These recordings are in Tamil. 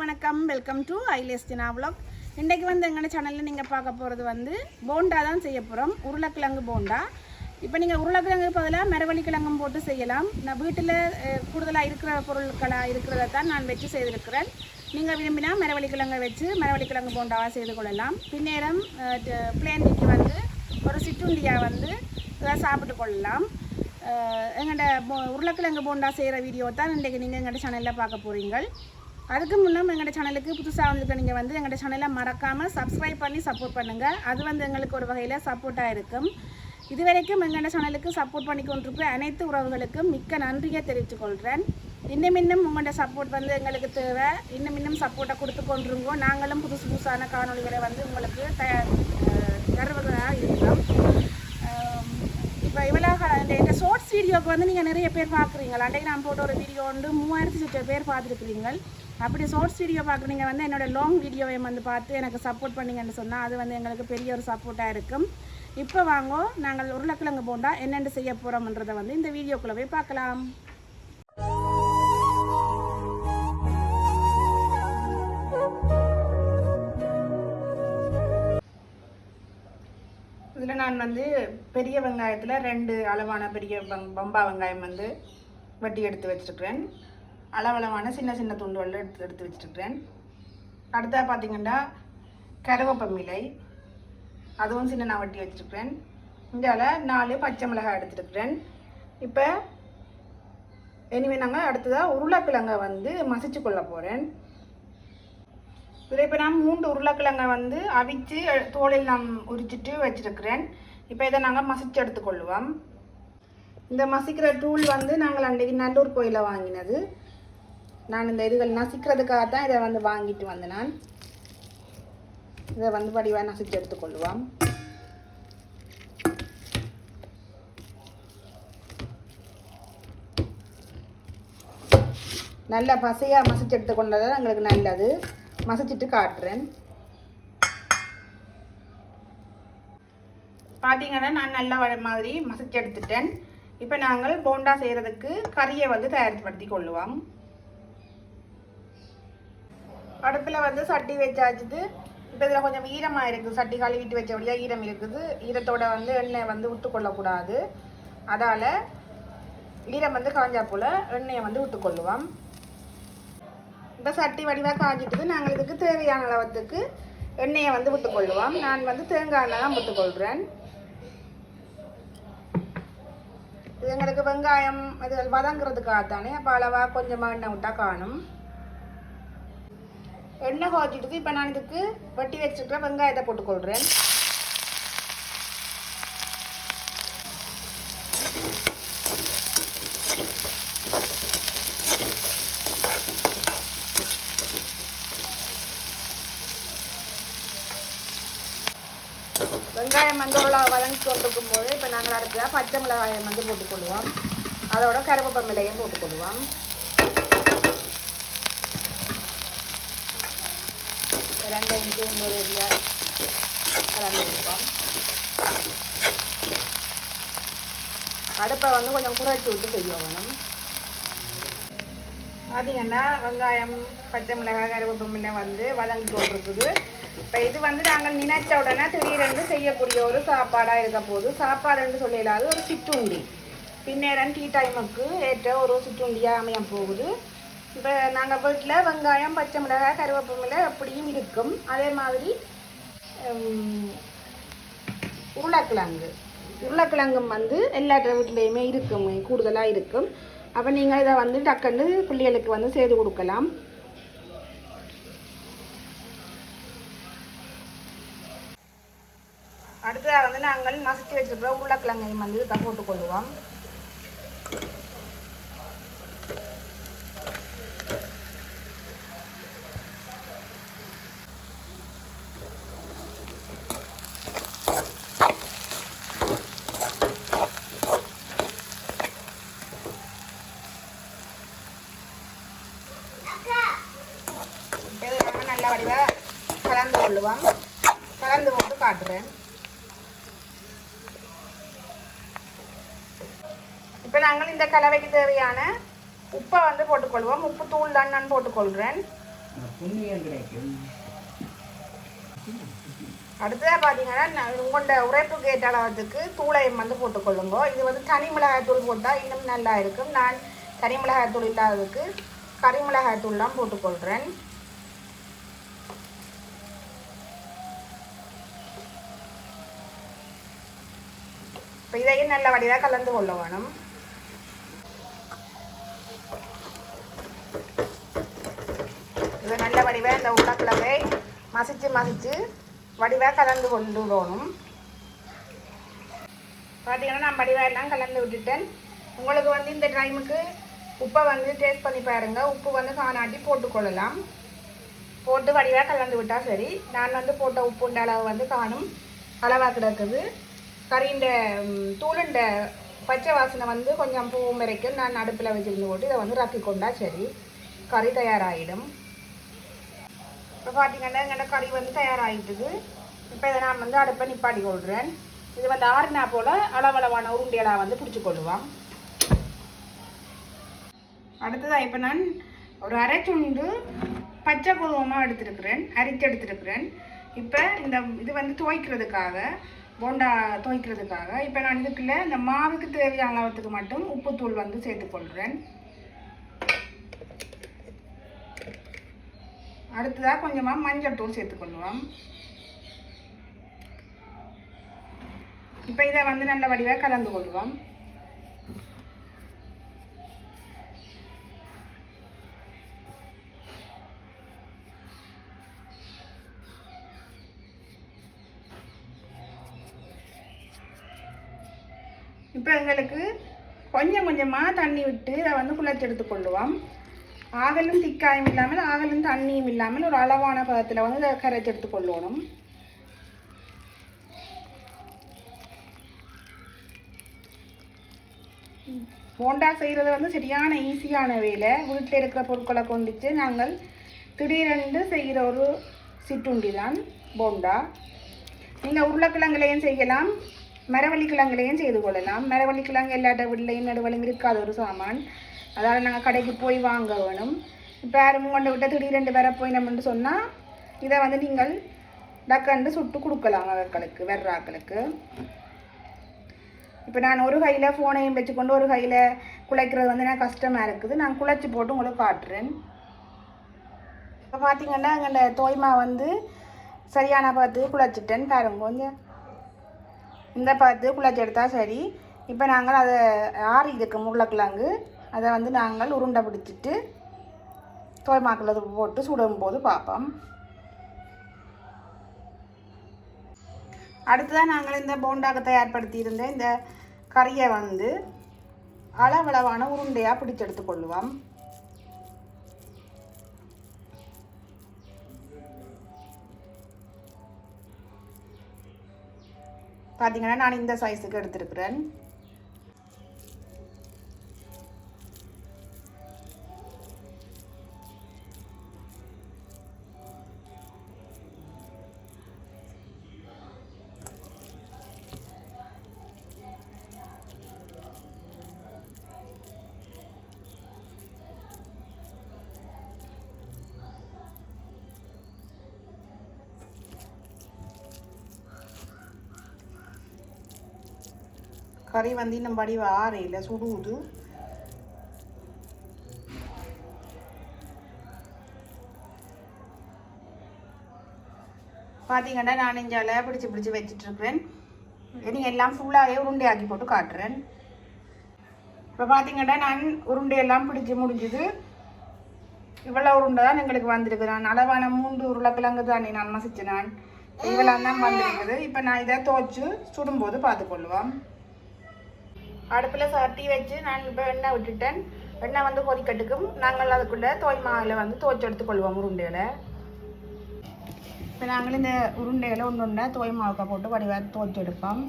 வணக்கம். வெல்கம் டு ஐலேஸ்டினா விலாக் இன்றைக்கு வந்து எங்கள் சேனலில் நீங்கள் பார்க்க போகிறது வந்து போண்டா தான் செய்ய போகிறோம் உருளைக்கிழங்கு போண்டா. இப்போ நீங்கள் உருளைக்கிழங்கு பதிலாக மரவள்ளி கிழங்கும் போட்டு செய்யலாம். நான் வீட்டில் கூடுதலாக இருக்கிற பொருட்களாக இருக்கிறத தான் நான் வச்சு செய்திருக்கிறேன். நீங்கள் விரும்பினா மரவள்ளி கிழங்கை வச்சு மரவள்ளி கிழங்கு போண்டாவாக செய்து கொள்ளலாம். பின்னேரம் பிளேண்டிக்கு வந்து ஒரு சிற்றுண்டியாக வந்து இதை சாப்பிட்டு கொள்ளலாம். எங்கள்ட உருளைக்கிழங்கு போண்டா செய்கிற வீடியோ தான் இன்றைக்கு நீங்கள் எங்கள்ட சேனலில் பார்க்க போகிறீங்க அதுக்கு முன்னும் எங்களோட சேனலுக்கு புதுசாக வந்திருக்க நீங்கள் வந்து எங்களோட சேனலை மறக்காமல் சப்ஸ்கிரைப் பண்ணி சப்போர்ட் பண்ணுங்கள் அது வந்து எங்களுக்கு ஒரு வகையில் சப்போர்ட்டாக இருக்கும். இதுவரைக்கும் எங்களோட சேனலுக்கு சப்போர்ட் பண்ணி கொண்டிருக்க அனைத்து உறவுகளுக்கும் மிக்க நன்றியை தெரிவித்துக் கொள்கிறேன் இன்னும் இன்னும் உங்களோட சப்போர்ட் வந்து எங்களுக்கு தேவை. இன்னும் இன்னும் சப்போர்ட்டை கொடுத்து கொண்டிருங்கோ. நாங்களும் புதுசு புதுசான காணொலிகளை வந்து உங்களுக்கு த தருவதாக இருக்கிறோம் இப்போ இவ்வளோ இந்த இந்த ஷார்ட்ஸ் வீடியோவுக்கு வந்து நீங்கள் நிறைய பேர் பார்க்குறீங்களா? அன்றைக்கு நான் போட்ட ஒரு வீடியோ வந்து மூவாயிரத்தி சிட்ட பேர் பார்த்துருக்குறீங்க அப்படி ஷார்ட்ஸ் வீடியோ பார்க்குறீங்க வந்து என்னோட லாங் வீடியோவை வந்து பார்த்து எனக்கு சப்போர்ட் பண்ணீங்கன்னு சொன்னால் அது வந்து எங்களுக்கு பெரிய ஒரு சப்போர்ட்டாக இருக்கும். இப்போ வாங்கோ நாங்கள் உருளைக்கிழங்கு போண்டா என்னென்று செய்ய போகிறோம்ன்றதை வந்து இந்த வீடியோக்குள்ளே போய் பார்க்கலாம். இதில் நான் வந்து பெரிய வெங்காயத்தில் ரெண்டு அளவான பெரிய பம்பா வெங்காயம் வந்து வட்டி எடுத்து வச்சுருக்கிறேன். அளவளவான சின்ன சின்ன துண்டுகளில் எடுத்து எடுத்து வச்சுருக்கிறேன். அடுத்தா பார்த்தீங்கன்னா கருவேப்பமிலை அதுவும் சின்ன நான் வட்டி வச்சுருக்கிறேன். இந்தியாவில் நாலு பச்சை மிளகாய் எடுத்துருக்கிறேன். இப்போ இனிமேல் நாங்கள் அடுத்ததாக உருளைக்கிழங்கை வந்து மசிச்சு கொள்ள போகிறேன் இதில் இப்போ நான் மூன்று உருளைக்கிழங்கை வந்து அவிச்சு தோலில் நான் உரிச்சிட்டு வச்சிருக்கிறேன். இப்போ இதை நாங்கள் மசிச்சு எடுத்துக்கொள்வோம் இந்த மசிக்கிற டூல் வந்து நாங்கள் அன்றைக்கு நல்லூர் கோயிலில் வாங்கினது. நான் இந்த இதுகள் நசிக்கிறதுக்காக தான் இதை வந்து வாங்கிட்டு வந்தேன். நான் இதை வந்து வடிவாக நசிச்சு எடுத்துக்கொள்வோம் நல்லா பசையாக மசிச்சு எடுத்துக்கொண்டது எங்களுக்கு நல்லது. மசிச்சுட்டு காட்டுறேன். பார்த்தீங்கன்னா நான் நல்ல வர மாதிரி மசிச்சு எடுத்துட்டேன். இப்போ நாங்கள் போண்டா செய்கிறதுக்கு கறியை வந்து தயார்படுத்தி கொள்ளுவோம். அடுப்பில் வந்து சட்டி வச்சாச்சுது. இப்போ இதில் கொஞ்சம் ஈரமாக இருக்குது சட்டி கழுவிட்டு வச்சபடியாக ஈரம் இருக்குது. ஈரத்தோட வந்து எண்ணெய் வந்து விட்டுக்கொள்ளக்கூடாது அதால் ஈரம் வந்து காஞ்சா போல் எண்ணெயை வந்து விட்டுக்கொள்ளுவோம் இப்போ சட்டி வடிவாக காஞ்சிட்டுது. நாங்கள் இதுக்கு தேவையான அளவுக்கு எண்ணெயை வந்து விட்டுக்கொள்ளுவோம் நான் வந்து தேங்காய் எண்ணெய் தான் விட்டுக்கொள்கிறேன் இது எங்களுக்கு வெங்காயம் இது வதங்குறதுக்காக தானே அப்போ அளவாக கொஞ்சமாக எண்ணெய் விட்டால் காணும். எண்ணெய் காய்ச்சிட்டு இப்போ நான் இதுக்கு வெட்டி வச்சுருக்கிற வெங்காயத்தை போட்டுக்கொள்கிறேன் வெங்காயம் வந்து அவ்வளோ வதங்கி கொண்டிருக்கும் போது இப்போ நாங்கள் அடுத்ததாக பச்சை மிளகாயம் வந்து போட்டுக்கொள்வோம். அதோட கருவேப்பமிலையும் போட்டுக்கொள்வோம். ரெண்டையும் சேர்ந்து ரெடியாக கலந்து கொடுப்போம். அடுப்பை வந்து கொஞ்சம் குறைச்சி விட்டு செய்ய வேணும். பார்த்தீங்கன்னா வெங்காயம் பச்சை மிளகாய் கருவேப்பமில்லை வந்து வதங்கி போட்டிருக்குது. இப்போ இது வந்து நாங்கள் நினைச்ச உடனே திடீரென்று செய்யக்கூடிய ஒரு சாப்பாடாக இருக்க போது சாப்பாடுன்னு சொல்லிடாது ஒரு சிற்றுண்டி. பின்னேரன் டீ டைமுக்கு ஏற்ற ஒரு சிற்றுண்டியாக அமைய போகுது. இப்போ நாங்கள் வீட்டில் வெங்காயம் பச்சை மிளகாய் கருவேப்பமில்லை அப்படியும் இருக்கும். அதே மாதிரி உருளைக்கிழங்கு. உருளைக்கிழங்கும் வந்து எல்லா வீட்லேயுமே இருக்கும் கூடுதலாக இருக்கும். அப்போ நீங்கள் இதை வந்து டக்குன்னு பிள்ளைகளுக்கு வந்து செய்து கொடுக்கலாம். அடுத்ததாக வந்து நாங்கள் மசித்து வச்சிருக்கிற உருளைக்கிழங்கையும் வந்து இதை போட்டுக்கொள்வோம் இது வடிவ. கலந்து கொள்ளுவோம் கலந்து போட்டு காட்டுறேன். இப்போ நாங்கள் இந்த கலவைக்கு தேவையான உப்பை வந்து போட்டுக்கொள்வோம். உப்பு தூள் தான் நான் போட்டுக்கொள்கிறேன். அடுத்ததாக பார்த்தீங்கன்னா நான் உங்களோட உரைப்புக்கு ஏற்ற அளவுக்கு தூளையும் வந்து போட்டுக்கொள்ளுங்க. இது வந்து தனி மிளகாய் தூள் போட்டால் இன்னும் நல்லா இருக்கும். நான் தனி மிளகாய்த்தூள் இல்லாததுக்கு கறி மிளகாய்த்தூள் தூள்லாம் போட்டுக்கொள்கிறேன் இப்போ இதையும் நல்ல வடிவாக கலந்து கொள்ள வேணும் இது நல்ல வடிவாக இந்த உருளைக்கிழங்கை மசிச்சு மசிச்சு வடிவாக கலந்து கொண்டு விடணும் பார்த்தீங்கன்னா நான் வடிவாக எல்லாம் கலந்து விட்டுட்டேன் உங்களுக்கு வந்து இந்த டைமுக்கு உப்பை வந்து டேஸ்ட் பண்ணி பாருங்க உப்பு வந்து காணாட்டி போட்டுக்கொள்ளலாம் போட்டு வடிவாக கலந்து விட்டால் சரி நான் வந்து போட்ட உப்புண்ட அளவு வந்து காணும் அளவாக கிடக்குது கறிண்ட தூளுண்ட பச்சை வாசனை வந்து கொஞ்சம் பூவும் வரைக்கும் நான் அடுப்பில் வச்சுருந்து போட்டு இதை வந்து ரக்கி கொண்டா சரி. கறி தயாராகிடும் இப்போ பார்த்தீங்கன்னா எங்கள்ட கறி வந்து தயாராகிட்டுது இப்போ இதை நான் வந்து அடுப்பை நிப்பாட்டி கொள்கிறேன். இது வந்து ஆறுனா போல் அளவளவான உருண்டையெல்லாம் வந்து பிடிச்சி கொள்ளுவான் அடுத்ததாக இப்போ நான் ஒரு அரை துண்டு பச்சை கோதுமமாக எடுத்திருக்கிறேன். அரித்து எடுத்திருக்கிறேன். இப்போ இந்த இது வந்து துவைக்கிறதுக்காக போண்டா துவைக்கிறதுக்காக. இப்போ நான் இதுக்குள்ள இந்த மாவுக்கு தேவையான அளவுக்கு மட்டும் உப்புத்தூள் வந்து சேர்த்துக்கொள்கிறேன் அடுத்ததாக கொஞ்சமாக மஞ்சள் தூள் சேர்த்துக்கொள்வோம் இப்போ இதை வந்து நல்ல வடிவாக கலந்து கொள்வோம். இப்போ எங்களுக்கு கொஞ்சம் கொஞ்சமாக தண்ணி விட்டு அதை வந்து குழச்சி எடுத்துக்கொள்ளுவோம் ஆகலும் திக்காயும் இல்லாமல் ஆகலும் தண்ணியும் இல்லாமல் ஒரு அளவான பதத்தில் வந்து இதை கரைச்சி எடுத்துக்கொள்ளணும் போண்டா செய்கிறது வந்து சரியான ஈஸியான வேலை. வீட்டில் இருக்கிற பொருட்களை கொண்டுச்சு நாங்கள் திடீரென்று செய்கிற ஒரு சிற்றுண்டி தான் போண்டா. நீங்கள் உருளைக்கிழங்குலையும் செய்யலாம். மரவள்ளிக்கிழங்குலையும் செய்து கொள்ளலாம். மரவள்ளிக்கிழங்கு எல்லா வீட்லையும் நடுவலையும் இருக்காத ஒரு சாமான். அதால் நாங்கள் கடைக்கு போய் வாங்க வேணும். இப்போ யாரும் கொண்டு விட்ட திடீரெண்டு வர போய் நம்மன்னு சொன்னால் இதை வந்து நீங்கள் டக்கண்டு சுட்டு கொடுக்கலாம் அவர்களுக்கு வர்றாக்களுக்கு. இப்போ நான் ஒரு கையில் ஃபோனையும் வச்சுக்கொண்டு ஒரு கையில் குழைக்கிறது வந்து எனக்கு கஷ்டமாக இருக்குது. நான் குழைச்சி போட்டு உங்களுக்கு காட்டுறேன். இப்போ பார்த்தீங்கன்னா எங்களோட தோய்மா வந்து சரியான பார்த்து குழைச்சிட்டேன் பாருங்க. கொஞ்சம் இந்த பத்து குழாச்சி எடுத்தால் சரி. இப்போ நாங்கள் அதை ஆறி இருக்கு உருளைக்கிழங்கு அதை வந்து நாங்கள் உருண்டை பிடிச்சிட்டு தோய்மாக்கள் போட்டு சுடும் போது பார்ப்போம். அடுத்ததாக நாங்கள் இந்த போண்டாக தயார்படுத்தியிருந்த இந்த கறியை வந்து அளவளவான உருண்டையாக பிடிச்செடுத்து கொள்ளுவோம் பார்த்தீங்கன்னா நான் இந்த சைஸுக்கு எடுத்திருக்கிறேன். கறி வந்து இன்னும் வடிவ ஆறையில் சுடுவுது பார்த்தீங்கன்னா நான் இஞ்சால பிடிச்சி பிடிச்சி வச்சிட்ருக்கிறேன் நீங்கள் இனி எல்லாம் ஃபுல்லாகவே உருண்டையாக்கி போட்டு காட்டுறேன் இப்போ பார்த்தீங்கன்னா நான் உருண்டையெல்லாம் பிடிச்சி முடிஞ்சுது இவ்வளோ உருண்டை தான் எங்களுக்கு வந்திருக்கு நான் அளவான மூன்று உருளைக்கிழங்கு தானே நான் மசிச்சு நான் இவ்வளோ தான் வந்திருக்குது இப்போ நான் இதை துவைச்சு சுடும்போது பார்த்துக்கொள்வோம் அடுப்பில் சட்டி வச்சு நான் இப்போ எண்ணெய் விட்டுட்டேன். எண்ணெய் வந்து கொதிக்கட்டுக்கும். நாங்கள் அதுக்குள்ளே தோய் மாவில் வந்து துவைச்சு எடுத்துக்கொள்வோம் உருண்டைகளை இப்போ நாங்கள் இந்த உருண்டைகளை ஒன்று ஒன்று தோய் மாவுக்க போட்டு வடிவாக துவைச்சு எடுப்போம்.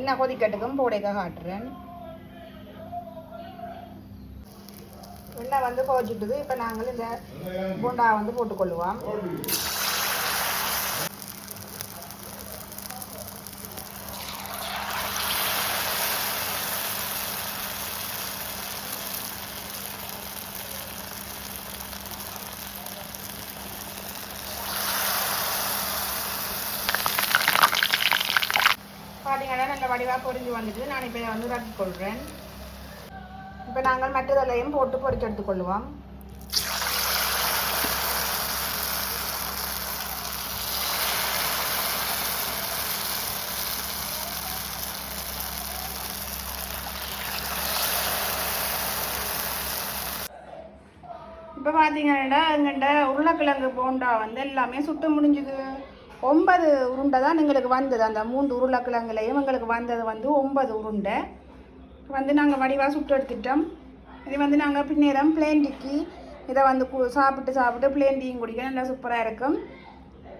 என்ன கொதிக்கட்டுக்கும் போடைக்க காட்டுறேன் எண்ணெய் வந்து கொதிச்சுட்டுது இப்போ நாங்கள் இந்த போண்டா வந்து போட்டுக்கொள்ளுவோம் பார்த்தீங்கன்னா நல்ல வடிவாக பொரிஞ்சு வந்துட்டு நான் இப்போ இதை வந்து ரத்து கொள்கிறேன் இப்போ நாங்கள் மற்றதெல்லையும் போட்டு பொறிச்சு எடுத்துக்கொள்வோம் இப்போ பார்த்தீங்கன்னா எங்கள்கிட்ட உருளைக்கிழங்கு போண்டா வந்து எல்லாமே சுட்டு முடிஞ்சுது. ஒன்பது உருண்டை தான் எங்களுக்கு வந்தது. அந்த மூன்று உருளைக்கிழங்குலையும் எங்களுக்கு வந்தது வந்து ஒன்பது உருண்டை. வந்து நாங்கள் வடிவாக சுட்டு எடுத்துட்டோம். இது வந்து நாங்கள் பின்னேரம் பிளேண்டிக்கு இதை வந்து கு- சாப்பிட்டு சாப்பிட்டு பிளேண்டியும் குடிக்க நல்லா சூப்பராக இருக்கும்.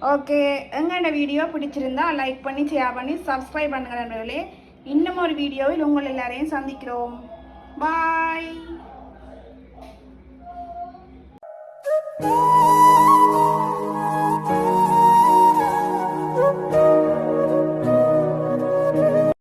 ஓகே. எங்களோட வீடியோ பிடிச்சிருந்தா லைக் பண்ணி ஷேர் பண்ணி சப்ஸ்கிரைப் பண்ணுங்க நண்பர்களே. இன்னும் ஒரு வீடியோவில் உங்கள் எல்லாரையும் சந்திக்கிறோம். பாய்